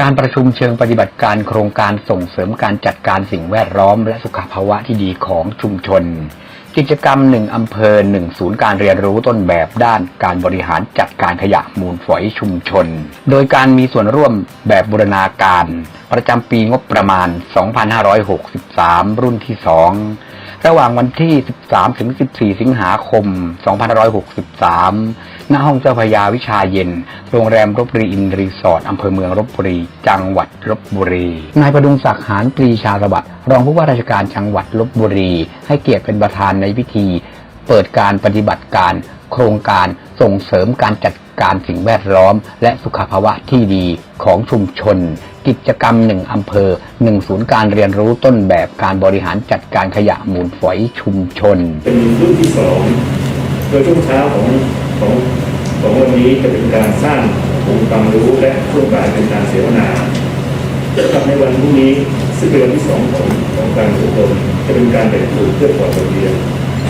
การประชุมเชิงปฏิบัติการโครงการส่งเสริมการจัดการสิ่งแวดล้อม และสุขภาวะที่ดีของชุมชน กิจกรรมหนึ่งอำเภอหนึ่งศูนย์การเรียนรู้ต้นแบบด้านการบริหารจัดการขยะมูลฝอยชุมชน โดยการมีส่วนร่วมแบบบูรณาการ ประจำปีงบประมาณ 2563 รุ่นที่ 2 ระหว่างวันที่ 13 ถึง 14 สิงหาคม 2563 ณ ห้องเจ้าพยาวิชาเย็น โรงแรมรบบุรีอินรีสอร์ทอำเภอเมืองรบบุรี จังหวัดลบบุรี นายประดุงศักดิ์หานปรีชาสวัสดิ์รองผู้ว่าราชการจังหวัดลบบุรี ให้เกียรติเป็นประธานในพิธี เปิดการปฏิบัติการ โครงการส่งเสริมการจัดการสิ่งแวดล้อม และสุขภาวะที่ดีของชุมชน กิจกรรมหนึ่งอำเภอหนึ่งศูนย์การเรียนรู้ต้นแบบการบริหารจัดการขยะมูลฝอยชุมชน เป็นรุ่นที่สองโดยช่วงเช้าของของของวันนี้จะเป็นการสร้างองค์ความรู้และช่วงบ่ายเป็นการเสวนาครับในวันพรุ่งนี้ซึ่งเป็นวันที่สองของของการอบรมจะเป็นการแบ่งกลุ่มเพื่อก่อบทเรียน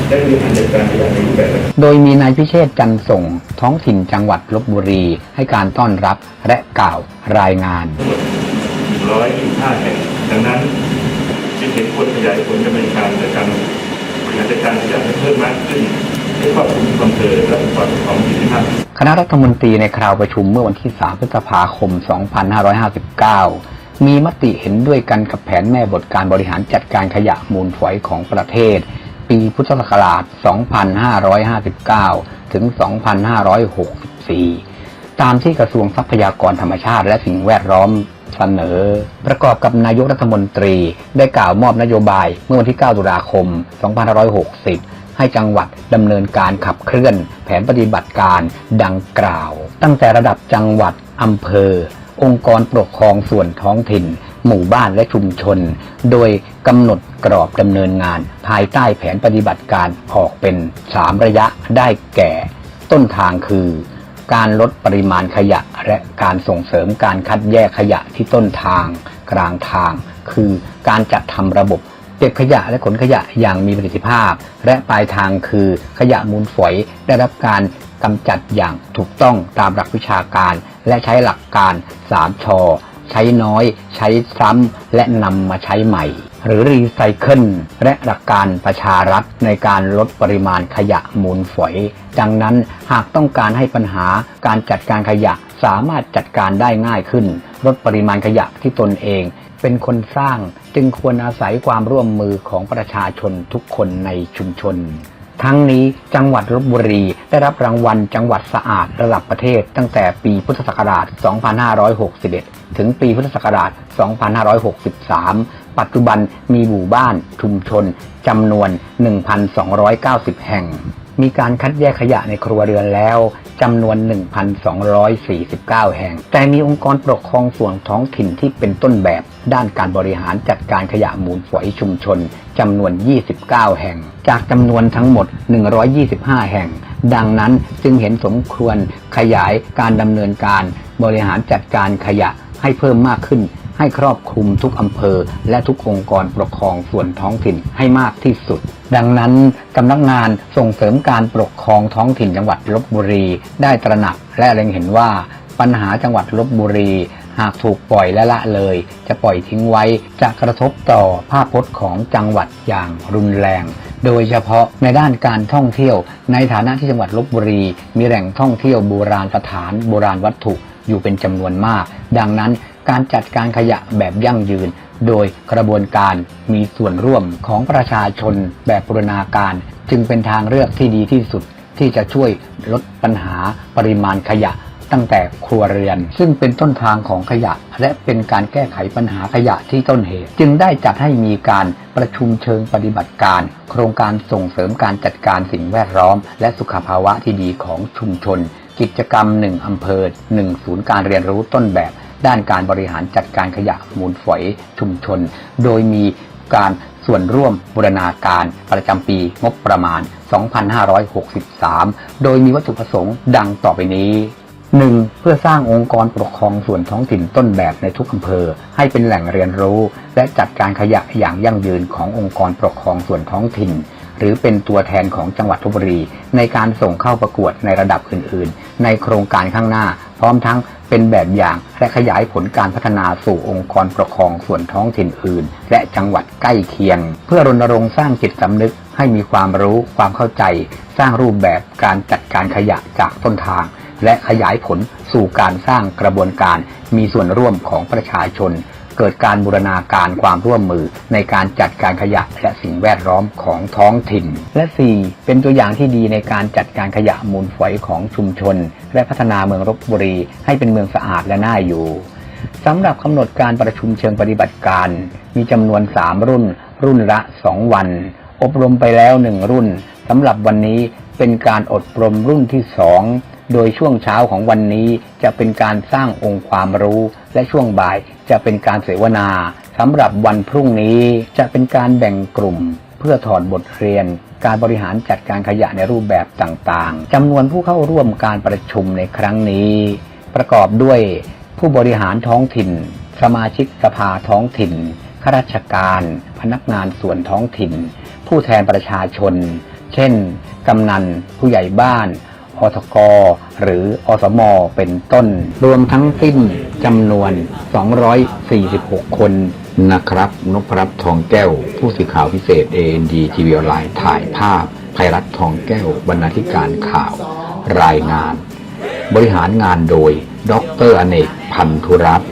และบริหารจัดการขยะในรูปแบบโดยมีนายพิเชษจันทร์ส่ง ท้องถิ่นจังหวัดลบบุรีให้การต้อนรับและกล่าวรายงาน ร้อยยี่ห้าแห่ง ดังนั้นจึงเห็นควรขยายผลดำเนินการในการบริหารจัดการขยะให้เพิ่มมากขึ้นให้ครอบคลุมอำเภอและองค์กรองส่วนท้องถิ่นคณะรัฐมนตรีในคราวประชุมเมื่อวันที่ 3 พฤษภาคม 2559 มีมติเห็นด้วยกันกับแผนแม่บทการบริหารจัดการขยะมูลฝอยของประเทศ ปีพุทธศักราช 2559 ถึง 2564 ตามที่กระทรวงทรัพยากรธรรมชาติและสิ่งแวดล้อม เสนอ ประกอบกับนายกรัฐมนตรี ได้กล่าวมอบนโยบายเมื่อวันที่ 9 ตุลาคม 2560 ให้จังหวัดดำเนินการขับเคลื่อน แผนปฏิบัติการดังกล่าว ตั้งแต่ระดับจังหวัดอำเภอ องค์กรปกครองส่วนท้องถิ่น หมู่บ้านและชุมชน โดยกำหนดกรอบดำเนินงาน ภายใต้แผนปฏิบัติการออกเป็น 3 ระยะได้แก่ ต้นทางคือ การลดปริมาณขยะ และการส่งเสริมการคัดแยกขยะที่ต้นทาง กลางทาง คือการจัดทำระบบเก็บขยะและขนขยะอย่างมีประสิทธิภาพ และปลายทางคือขยะมูลฝอยได้รับการกำจัดอย่างถูกต้องตามหลักวิชาการ และใช้หลักการ 3ชอใช้น้อย ใช้ซ้ำและนำมาใช้ใหม่ หรือรีไซเคิลและหลักการประชารัฐในการลดปริมาณขยะมูลฝอย ดังนั้นหากต้องการให้ปัญหาการจัดการขยะสามารถจัดการได้ง่ายขึ้น ลดปริมาณขยะที่ตนเอง เป็นคนสร้างจึงควรอาศัยความร่วมมือของประชาชนทุกคนในชุมชน ทั้งนี้จังหวัดลบบุรี ได้รับรางวัลจังหวัดสะอาดระดับประเทศ ตั้งแต่ปีพุทธศักราช 2561 ถึงปีพุทธศักราช 2563 ปัจจุบันมีหมู่บ้านชุมชนจำนวน 1,290 แห่ง มีการคัดแยกขยะในครัวเรือนแล้ว จำนวน 1,249 แห่ง แต่มีองค์กรปกครองส่วนท้องถิ่นที่เป็นต้นแบบ ด้านการบริหารจัดการขยะมูลฝอยชุมชนจำนวน 29 แห่ง จากจำนวนทั้งหมด 125 แห่ง ดังนั้นจึงเห็นสมควรขยายการดำเนินการบริหารจัดการขยะให้เพิ่มมากขึ้น ให้ครอบคลุมทุกอำเภอ และทุกองค์กรปกครองส่วนท้องถิ่นให้มากที่สุด ดังนั้นสำนักงานส่งเสริมการปกครองท้องถิ่นจังหวัดลบบุรี ได้ตระหนักและเล็งเห็นว่าปัญหาจังหวัดลบบุรี หากถูกปล่อยและละเลย จะปล่อยทิ้งไว้จะกระทบต่อภาพพจน์ของจังหวัดอย่างรุนแรง โดยเฉพาะในด้านการท่องเที่ยว ในฐานะที่จังหวัดลบบุรี มีแหล่งท่องเที่ยวโบราณสถานโบราณวัตถุอยู่เป็นจำนวนมาก ดังนั้นการจัดการขยะแบบยั่งยืน โดยกระบวนการมีส่วนร่วมของประชาชนแบบบูรณาการ จึงเป็นทางเลือกที่ดีที่สุดที่จะช่วยลดปัญหาปริมาณขยะตั้งแต่ครัวเรือน ซึ่งเป็นต้นทางของขยะ และเป็นการแก้ไขปัญหาขยะที่ต้นเหตุ จึงได้จัดให้มีการประชุมเชิงปฏิบัติการ โครงการส่งเสริมการจัดการสิ่งแวดล้อม และสุขภาวะที่ดีของชุมชน กิจกรรม 1อำเภอ 1 ศูนย์การเรียนรู้ต้นแบบ ด้านการบริหารจัดการขยะมูลฝอยชุมชน โดยมีการส่วนร่วมบูรณาการประจำปีงบประมาณ 2563 โดยมีวัตถุประสงค์ดังต่อไปนี้ 1. เพื่อสร้างองค์กรปกครองส่วนท้องถิ่นต้นแบบในทุกอำเภอ ให้เป็นแหล่งเรียนรู้ และจัดการขยะอย่างยั่งยืนขององค์กรปกครองส่วนท้องถิ่น หรือเป็นตัวแทนของจังหวัดลบบุรี ในการส่งเข้าประกวดในระดับอื่น ๆ ในโครงการข้างหน้า พร้อมทั้งเป็นแบบอย่างและขยายผลการพัฒนาสู่องค์กรปกครองส่วนท้องถิ่นอื่น และจังหวัดใกล้เคียง เพื่อรณรงค์สร้างจิตสำนึกให้มีความรู้ความเข้าใจ สร้างรูปแบบการจัดการขยะจากต้นทาง และขยายผลสู่การสร้างกระบวนการมีส่วนร่วมของประชาชน เกิดการบูรณาการความร่วมมือในการจัดการขยะและสิ่งแวดล้อมของท้องถิ่น และ 4. เป็นตัวอย่างที่ดีในการจัดการขยะมูลฝอยของชุมชน และพัฒนาเมืองรบบุรี ให้เป็นเมืองสะอาดและน่าอยู่สำหรับกำหนดการประชุมเชิงปฏิบัติการ มีจำนวน 3 รุ่น รุ่นละ 2 วัน อบรมไปแล้ว 1 รุ่นสำหรับวันนี้เป็นการอบรมรุ่นที่ 2 โดยช่วงเช้าของวันนี้จะเป็นการสร้างองค์ความรู้ และช่วงบ่ายจะเป็นการเสวนาสำหรับวันพรุ่งนี้จะเป็นการแบ่งกลุ่ม เพื่อถอดบทเรียน การบริหารจัดการขยะในรูปแบบต่างๆจำนวนผู้เข้าร่วมการประชุมในครั้งนี้ ประกอบด้วยผู้บริหารท้องถิ่น สมาชิกสภาท้องถิ่นข้าราชการ พนักงานส่วนท้องถิ่น ผู้แทนประชาชน เช่น กำนัน ผู้ใหญ่บ้าน อทกหรืออสมเป็นต้น รวมทั้งสิ้นจำนวน 246 คนนะครับนพรัตน์ทองแก้ว ผู้สื่อข่าวพิเศษ AND ทีวีออนไลน์ถ่ายภาพภัยรัตทองแก้วบรรณาธิการข่าว รายงาน บริหารงานโดย ดรอเนกพันธุรัตน์